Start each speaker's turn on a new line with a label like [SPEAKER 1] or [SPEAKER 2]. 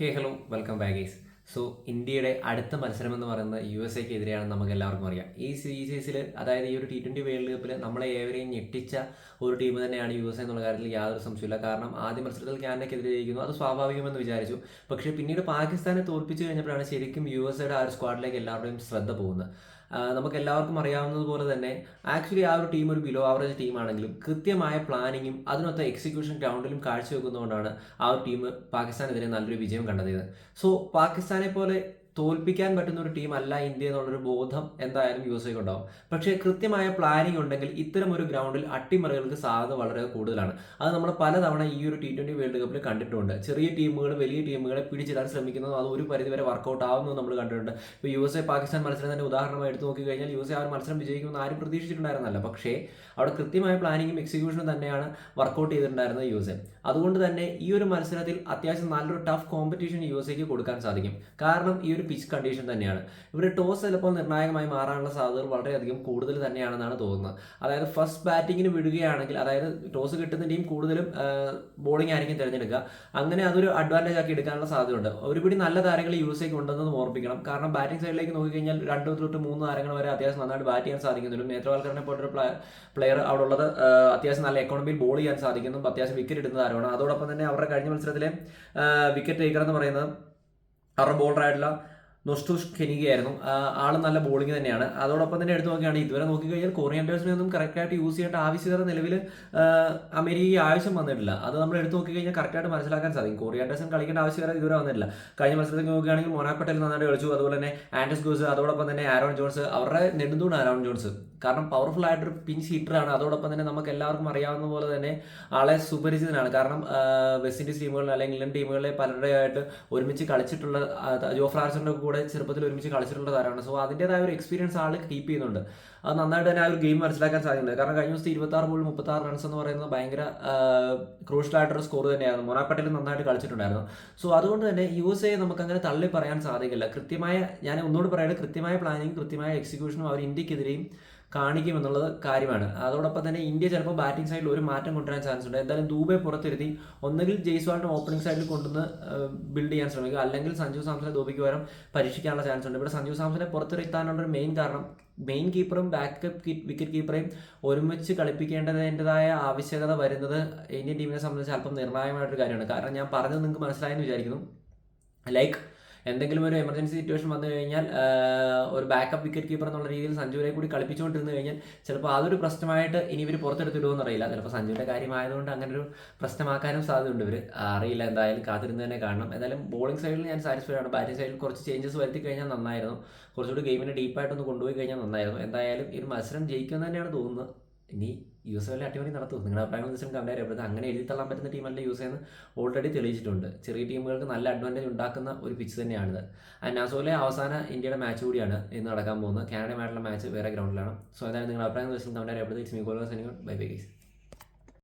[SPEAKER 1] ഹേ hello welcome ബാഗേസ് so ഇന്ത്യയുടെ അടുത്ത മത്സരം എന്ന് പറയുന്നത് യു എസ് എക്ക് നമുക്ക് എല്ലാവർക്കും അറിയാം. ഈ സീരീസിൽ അതായത് ഈ ഒരു ടി ട്വന്റി വേൾഡ് കപ്പിൽ നമ്മളെ ഏവരെയും ഞെട്ടിച്ച ഒരു ടീം തന്നെയാണ് യു എസ് എ എന്നുള്ള കാര്യത്തിൽ യാതൊരു സംശയമില്ല കാരണം ആദ്യ മത്സരത്തിൽ കാനഡയ്ക്കെതിരെ ജയിക്കുന്നു. അത് സ്വാഭാവികമെന്ന് വിചാരിച്ചു. പക്ഷേ പിന്നീട് പാകിസ്ഥാനെ തോൽപ്പിച്ചു കഴിഞ്ഞപ്പോഴാണ് ശരിക്കും യു എസ് എയുടെ ആ ഒരു സ്ക്വാഡിലേക്ക് എല്ലാവരുടെയും ശ്രദ്ധ പോകുന്നത്. നമുക്ക് എല്ലാവർക്കും അറിയാവുന്നതുപോലെ തന്നെ ആക്ച്വലി ആ ഒരു ടീം ഒരു ബിലോ ആവറേജ് ടീമാണെങ്കിലും കൃത്യമായ പ്ലാനിങ്ങും അതിനൊത്ത എക്സിക്യൂഷൻ ഗ്രൗണ്ടിലും കാഴ്ചവെക്കുന്നതുകൊണ്ടാണ് ആ ഒരു ടീം പാകിസ്ഥാനെതിരെ നല്ലൊരു വിജയം കണ്ടെത്തിയത്. സോ പാകിസ്ഥാനെ പോലെ തോൽപ്പിക്കാൻ പറ്റുന്ന ഒരു ടീം അല്ല ഇന്ത്യ എന്നുള്ളൊരു ബോധം എന്തായാലും യു എസ് ഉണ്ടാവും. പക്ഷേ കൃത്യമായ പ്ലാനിംഗ് ഉണ്ടെങ്കിൽ ഇത്തരം ഒരു ഗ്രൗണ്ടിൽ അട്ടിമറികൾക്ക് സാധ്യത വളരെ കൂടുതലാണ്. അത് നമ്മൾ പലതവണ ഈ ഒരു ടി ട്വന്റി വേൾഡ് കപ്പിൽ കണ്ടിട്ടുണ്ട്. ചെറിയ ടീമുകൾ വലിയ ടീമുകളെ പിടിച്ചിടാൻ ശ്രമിക്കുന്നതും അത് ഒരു പരിധിവരെ വർക്കൗട്ട് ആവുന്നതും നമ്മൾ കണ്ടിട്ടുണ്ട്. ഇപ്പോൾ യു എസ് എ പാകിസ്ഥാൻ മത്സരം തന്നെ ഉദാഹരണമായി എടുത്തു നോക്കി കഴിഞ്ഞാൽ യു എസ് എ ആ ഒരു മത്സരം വിജയിക്കുമെന്ന് ആരും പ്രതീക്ഷിച്ചിട്ടുണ്ടായിരുന്നല്ല. പക്ഷേ അവിടെ കൃത്യമായ പ്ലാനിങ്ങും എക്സിക്യൂഷനും തന്നെയാണ് വർക്കൗട്ട് ചെയ്തിട്ടുണ്ടായിരുന്നത് യു എസ് എ അതുകൊണ്ട് തന്നെ ഈ ഒരു മത്സരത്തിൽ അത്യാവശ്യം നല്ലൊരു ടഫ് കോമ്പറ്റീഷൻ യു എസ് എക്ക് കൊടുക്കാൻ സാധിക്കും. കാരണം ഈ ഒരു പിച്ച് കണ്ടീഷൻ തന്നെയാണ്. ഇവിടെ ടോസ് ചിലപ്പോൾ നിർണായകമായി മാറാനുള്ള സാധ്യതകൾ വളരെയധികം കൂടുതൽ തന്നെയാണെന്നാണ് തോന്നുന്നത്. അതായത് ഫസ്റ്റ് ബാറ്റിങ്ങിന് വിടുകയാണെങ്കിൽ അതായത് ടോസ് കിട്ടുന്ന ടീം കൂടുതലും ബോളിംഗ് ആയിരിക്കും തിരഞ്ഞെടുക്കുക. അങ്ങനെ അതൊരു അഡ്വാന്റേജ് ആക്കി എടുക്കാനുള്ള സാധ്യതയുണ്ട്. ഒരുപിടി നല്ല താരങ്ങൾ യൂസ് എസ് എക്ക് ഉണ്ടെന്ന് ഓർപ്പിക്കണം. കാരണം ബാറ്റിംഗ് സൈഡിലേക്ക് നോക്കിക്കഴിഞ്ഞാൽ രണ്ട് തൊട്ട് മൂന്ന് താരങ്ങൾ വരെ അത്യാവശ്യം നന്നായിട്ട് ബാറ്റ് ചെയ്യാൻ സാധിക്കുന്നുണ്ട്. നേത്രവാൽക്കറിനെ പോലൊരു പ്ലെയർ അവിടെ ഉള്ളത് അത്യാവശ്യം നല്ല എക്കോണമിയിൽ ബോൾ ചെയ്യാൻ സാധിക്കുന്നു അത്യാവശ്യം വിക്കറ്റ് ഇടുന്ന താരമാണ്. അതോടൊപ്പം തന്നെ അവരുടെ കഴിഞ്ഞ മത്സരത്തിലെ വിക്കറ്റ് ടേക്കർ എന്ന് പറയുന്നത് അവരുടെ ബോളറായിട്ടുള്ള നൊസ്റ്റൂഷ് കെനികയായിരുന്നു ആൾ നല്ല ബോളിംഗ് തന്നെയാണ്. അതോടൊപ്പം തന്നെ എടുത്തു നോക്കുകയാണെങ്കിൽ ഇതുവരെ നോക്കിക്കഴിഞ്ഞാൽ കൊറിയൻഡേഴ്സിനെ ഒന്നും കറക്റ്റായിട്ട് യൂസ് ചെയ്യേണ്ട ആവശ്യകത നിലവിൽ അമേരിക്ക ആവശ്യം വന്നിട്ടില്ല. അത് നമ്മൾ എടുത്തു നോക്കിക്കഴിഞ്ഞാൽ കറക്റ്റായിട്ട് മനസ്സിലാക്കാൻ സാധിക്കും. കൊറിയൻഡേഴ്സും കളിക്കേണ്ട ആവശ്യകത ഇതുവരെ വന്നിട്ടില്ല. കഴിഞ്ഞ മത്സരത്തിൽ നോക്കുകയാണെങ്കിൽ മൊനാ പട്ടേൽ നന്നായിട്ട് കളിച്ചു. അതുപോലെ തന്നെ ആൻഡസ് ഗോസ് അതോടൊപ്പം തന്നെ ആരോൺ ജോൺസ് അവരുടെ നെടുന്തൂണ് ആരോൺ ജോൺസ്. കാരണം പവർഫുൾ ആയിട്ടൊരു പിഞ്ച് ഹിറ്ററാണ് അതോടൊപ്പം തന്നെ നമുക്ക് എല്ലാവർക്കും അറിയാവുന്ന പോലെ തന്നെ ആളെ സുപരിചിതനാണ്. കാരണം വെസ്റ്റ് ഇൻഡീസ് ടീമുകളിൽ അല്ലെങ്കിൽ ഇംഗ്ലണ്ട് ടീമുകളിലെ പലരുടെയായിട്ട് ഒരുമിച്ച് കളിച്ചിട്ടുള്ള ജോഫ് ജോഫ്ര ആർച്ചറിന്റെ കൂടെ ചെറുപ്പത്തിൽ ഒരുമിച്ച് കളിച്ചിട്ടുള്ള താരമാണ്. സോ അതിന്റെതായ ഒരു എക്സ്പീരിയൻസ് ആൾ കീപ്പ് ചെയ്യുന്നുണ്ട്. അത് നന്നായിട്ട് തന്നെ ആ ഒരു ഗെയിം മനസ്സിലാക്കാൻ സാധിക്കുന്നുണ്ട് കാരണം കഴിഞ്ഞ ദിവസത്തെ ഇരുപത്തി ആറ് ബോളിൽ മുപ്പത്തി ആറ് റൺസ് എന്ന് പറയുന്നത് ഭയങ്കര ക്രൂഷ്യൽ ആയിട്ടൊരു സ്കോർ തന്നെയായിരുന്നു. മൊറാപ്പട്ടിൽ പട്ടേൽ നന്നായിട്ട് കളിച്ചിട്ടുണ്ടായിരുന്നു. സോ അതുകൊണ്ട് തന്നെ യു എസ് എ നമുക്ക് അങ്ങനെ തള്ളി പറയാൻ സാധിക്കില്ല. കൃത്യമായ ഞാൻ ഒന്നുകൂടി പറയുന്നത് കൃത്യമായ പ്ലാനിങ് കൃത്യമായ എക്സിക്യൂഷനും അവർ ഇന്ത്യക്കെതിരെയും കാണിക്കുമെന്നുള്ളത് കാര്യമാണ്. അതോടൊപ്പം തന്നെ ഇന്ത്യ ചിലപ്പോൾ ബാറ്റിംഗ് സൈഡിൽ ഒരു മാറ്റം കൊണ്ടുവരാൻ ചാൻസ് ഉണ്ട്. എന്തായാലും ദൂബെ പുറത്തിരുത്തി ഒന്നുകിൽ ജയ്സ്വാളിനെ ഓപ്പണിംഗ് സൈഡിൽ കൊണ്ടുവന്ന് ബിൽഡ് ചെയ്യാൻ ശ്രമിക്കുക. അല്ലെങ്കിൽ സഞ്ജു സാംസനെ ദൂബയ്ക്ക് പകരം പരീക്ഷിക്കാനുള്ള ചാൻസ് ഉണ്ട്. ഇവിടെ സഞ്ജു സാംസനെ പുറത്തിരുത്താനുള്ള ഒരു മെയിൻ കാരണം മെയിൻ കീപ്പറും ബാക്കപ്പ് വിക്കറ്റ് കീപ്പറേയും ഒരുമിച്ച് കളിപ്പിക്കേണ്ടതിന്റെതായ ആവശ്യകത വരുന്നത് ഇന്ത്യൻ ടീമിനെ സംബന്ധിച്ച് അല്പം നിർണായകമായിട്ടൊരു കാര്യമാണ്. കാരണം ഞാൻ പറഞ്ഞത് നിങ്ങൾക്ക് മനസ്സിലായെന്ന് വിചാരിക്കുന്നു. ലൈക്ക് എന്തെങ്കിലും ഒരു എമർജൻസി സിറ്റുവേഷൻ വന്നു കഴിഞ്ഞാൽ ഒരു ബാക്കപ്പ് വിക്കറ്റ് കീപ്പർ എന്നുള്ള രീതിയിൽ സഞ്ജുവിനെ കൂടി കളിപ്പിച്ചുകൊണ്ടിരുന്നു കഴിഞ്ഞാൽ ചിലപ്പോൾ അതൊരു പ്രശ്നമായിട്ട് ഇനി ഇവർ പുറത്തെടുത്തിടുമെന്ന് അറിയില്ല. ചിലപ്പോൾ സഞ്ജുവിന്റെ കാര്യമായതുകൊണ്ട് അങ്ങനെ ഒരു പ്രശ്നമാക്കാനും സാധ്യതയുണ്ട്. ഇവർ അറിയില്ല. എന്തായാലും കാത്തിരുന്ന് തന്നെ കാണണം. എന്തായാലും ബോളിംഗ് സൈഡിൽ ഞാൻ സാറ്റിസ്ഫൈഡ് ആണ്. ബാറ്റിംഗ് സൈഡിൽ കുറച്ച് ചേഞ്ചസ് വരുത്തി കഴിഞ്ഞാൽ നന്നായിരുന്നു. കുറച്ചുകൂടി ഗെയിമിനെ ഡീപ്പായിട്ടൊന്ന് കൊണ്ടുപോയി കഴിഞ്ഞാൽ നന്നായിരുന്നു. എന്തായാലും ഈ ഒരു മത്സരം ജയിക്കുമെന്ന് തന്നെയാണ് തോന്നുന്നത്. ഇനി യു എസ് എല്ലിൽ അട്ടിമറി നടത്തും. നിങ്ങളുടെ അഭിപ്രായം തീർച്ചയായും കമന്റ് ചെയ്യപ്പെടുന്നത് അങ്ങനെ എഴുതി തള്ളാൻ പറ്റുന്ന ടീമല്ല യൂസ് ചെയ്യുന്നത്. ഓൾറെഡി തെളിയിച്ചിട്ടുണ്ട്. ചെറിയ ടീമുകൾക്ക് നല്ല അഡ്വാന്റേജ് ഉണ്ടാക്കുന്ന ഒരു പിച്ച് തന്നെയാണിത്. നാസോലെ അവസാന ഇന്ത്യയുടെ മാച്ച് കൂടിയാണ് ഇന്ന് നടക്കാൻ പോകുന്നത്. കാനഡയുമായിട്ടുള്ള മാച്ച് വേറെ ഗ്രൗണ്ടിലാണ് സോ എന്തായാലും നിങ്ങളുടെ അഭിപ്രായം വെച്ചാൽ കമന്റ് അറിയപ്പെടുന്നത് it's me call bye bye guys